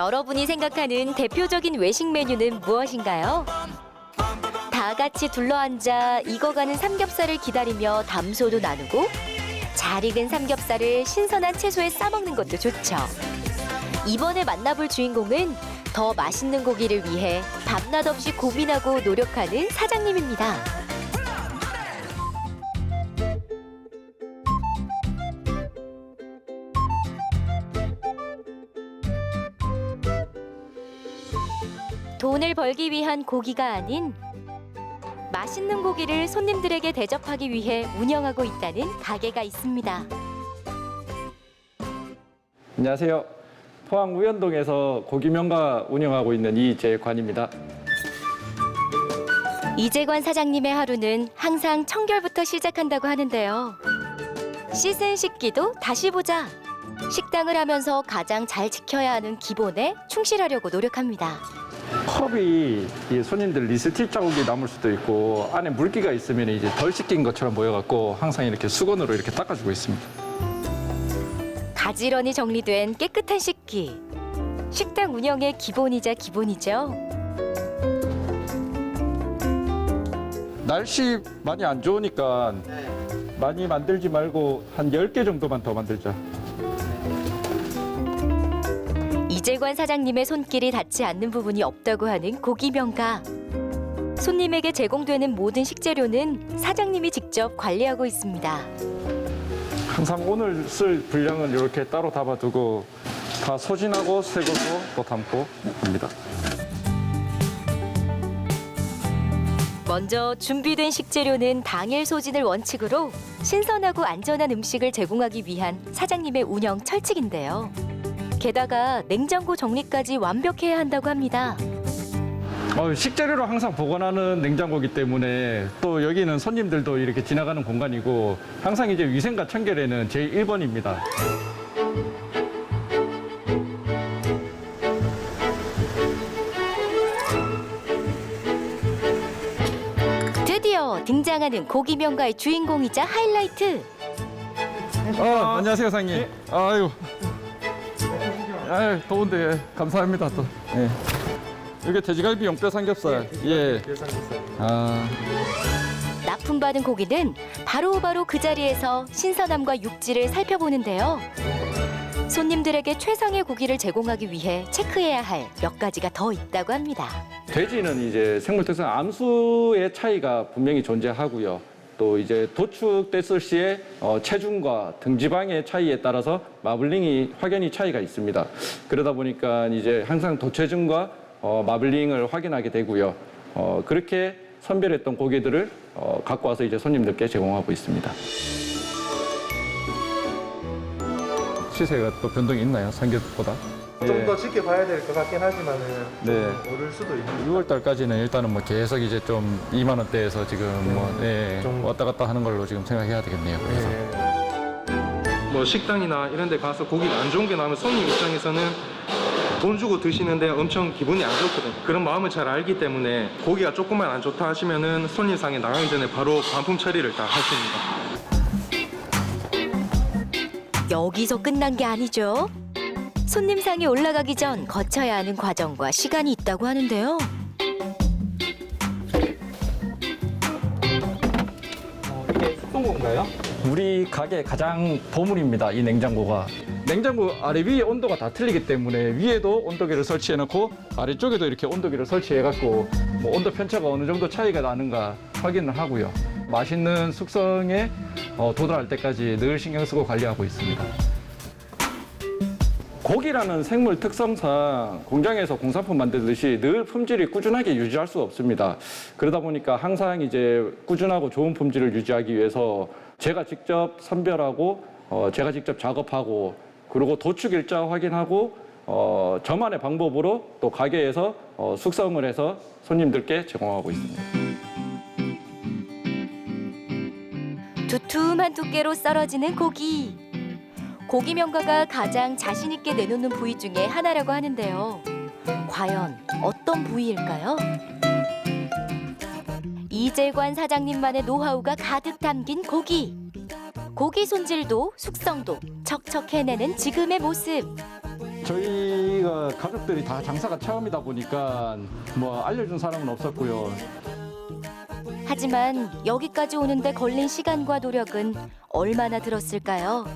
여러분이 생각하는 대표적인 외식 메뉴는 무엇인가요? 다 같이 둘러앉아 익어가는 삼겹살을 기다리며 담소도 나누고 잘 익은 삼겹살을 신선한 채소에 싸먹는 것도 좋죠. 이번에 만나볼 주인공은 더 맛있는 고기를 위해 밤낮 없이 고민하고 노력하는 사장님입니다. 돈을 벌기 위한 고기가 아닌 맛있는 고기를 손님들에게 대접하기 위해 운영하고 있다는 가게가 있습니다. 안녕하세요. 포항 우연동에서 고기명가 운영하고 있는 이재관입니다. 이재관 사장님의 하루는 항상 청결부터 시작한다고 하는데요. 씻은 식기도 다시 보자. 식당을 하면서 가장 잘 지켜야 하는 기본에 충실하려고 노력합니다. 컵이 이 손님들 리스틸 자국이 남을 수도 있고 안에 물기가 있으면 이제 덜 씻긴 것처럼 보여갖고 항상 이렇게 수건으로 이렇게 닦아주고 있습니다. 가지런히 정리된 깨끗한 식기. 식당 운영의 기본이자 기본이죠. 날씨 많이 안 좋으니까 많이 만들지 말고 한 10개 정도만 더 만들자. 이재관 사장님의 손길이 닿지 않는 부분이 없다고 하는 고기 명가. 손님에게 제공되는 모든 식재료는 사장님이 직접 관리하고 있습니다. 항상 오늘 쓸 분량은 이렇게 따로 담아두고 다 소진하고 새거로 또 담고 합니다. 먼저 준비된 식재료는 당일 소진을 원칙으로 신선하고 안전한 음식을 제공하기 위한 사장님의 운영 철칙인데요. 게다가 냉장고 정리까지 완벽해야 한다고 합니다. 어, 식재료로 항상 보관하는 냉장고이기 때문에 또 여기는 손님들도 이렇게 지나가는 공간이고 항상 이제 위생과 청결에는 제일 1번입니다. 드디어 등장하는 고기 명가의 주인공이자 하이라이트. 아, 안녕하세요, 사장님. 아유. 아유, 더운데 예, 감사합니다, 또. 예. 이게 돼지갈비 용뼈 삼겹살. 예. 아, 납품받은 고기는 바로 바로 그 자리에서 신선함과 육질을 살펴보는데요. 손님들에게 최상의 고기를 제공하기 위해 체크해야 할 몇 가지가 더 있다고 합니다. 돼지는 이제 생물 특성 암수의 차이가 분명히 존재하고요. 또 이제 도축됐을 시에 어, 체중과 등지방의 차이에 따라서 마블링이 확연히 차이가 있습니다. 그러다 보니까 이제 항상 도체중과 어, 마블링을 확인하게 되고요. 어, 그렇게 선별했던 고기들을 어, 갖고 와서 이제 손님들께 제공하고 있습니다. 시세가 또 변동이 있나요? 삼겹보다? 좀 더 지켜봐야 될 것 같긴 하지만은 네. 오를 수도 있는 6월 달까지는 일단은 뭐 계속 이제 좀 2만 원대에서 지금 뭐 예, 좀- 왔다 갔다 하는 걸로 지금 생각해야 되겠네요. 그래서 예. 뭐 식당이나 이런 데 가서 고기가 안 좋은 게 나오면 손님 입장에서는 돈 주고 드시는데 엄청 기분이 안 좋거든. 그런 마음을 잘 알기 때문에 고기가 조금만 안 좋다 하시면은 손님 상에 나가기 전에 바로 반품 처리를 다 하십니다. 여기서 끝난 게 아니죠. 손님상에 올라가기 전 거쳐야 하는 과정과 시간이 있다고 하는데요. 이게 숙성고인가요? 우리 가게 가장 보물입니다. 이 냉장고가. 냉장고 아래 위에 온도가 다 틀리기 때문에 위에도 온도계를 설치해 놓고 아래쪽에도 이렇게 온도계를 설치해 갖고 뭐 온도 편차가 어느 정도 차이가 나는가 확인을 하고요. 맛있는 숙성에 어, 도달할 때까지 늘 신경 쓰고 관리하고 있습니다. 고기라는 생물 특성상 공장에서 공산품 만들듯이 늘 품질이 꾸준하게 유지할 수 없습니다. 그러다 보니까 항상 이제 꾸준하고 좋은 품질을 유지하기 위해서 제가 직접 선별하고 어, 제가 직접 작업하고 그리고 도축 일자 확인하고 어, 저만의 방법으로 또 가게에서 어, 숙성을 해서 손님들께 제공하고 있습니다. 두툼한 두께로 썰어지는 고기. 고기 명가가 가장 자신 있게 내놓는 부위 중에 하나라고 하는데요. 과연 어떤 부위일까요? 이재관 사장님만의 노하우가 가득 담긴 고기. 고기 손질도 숙성도 척척 해내는 지금의 모습. 저희가 가족들이 다 장사가 처음이다 보니까 뭐 알려준 사람은 없었고요. 하지만 여기까지 오는데 걸린 시간과 노력은 얼마나 들었을까요?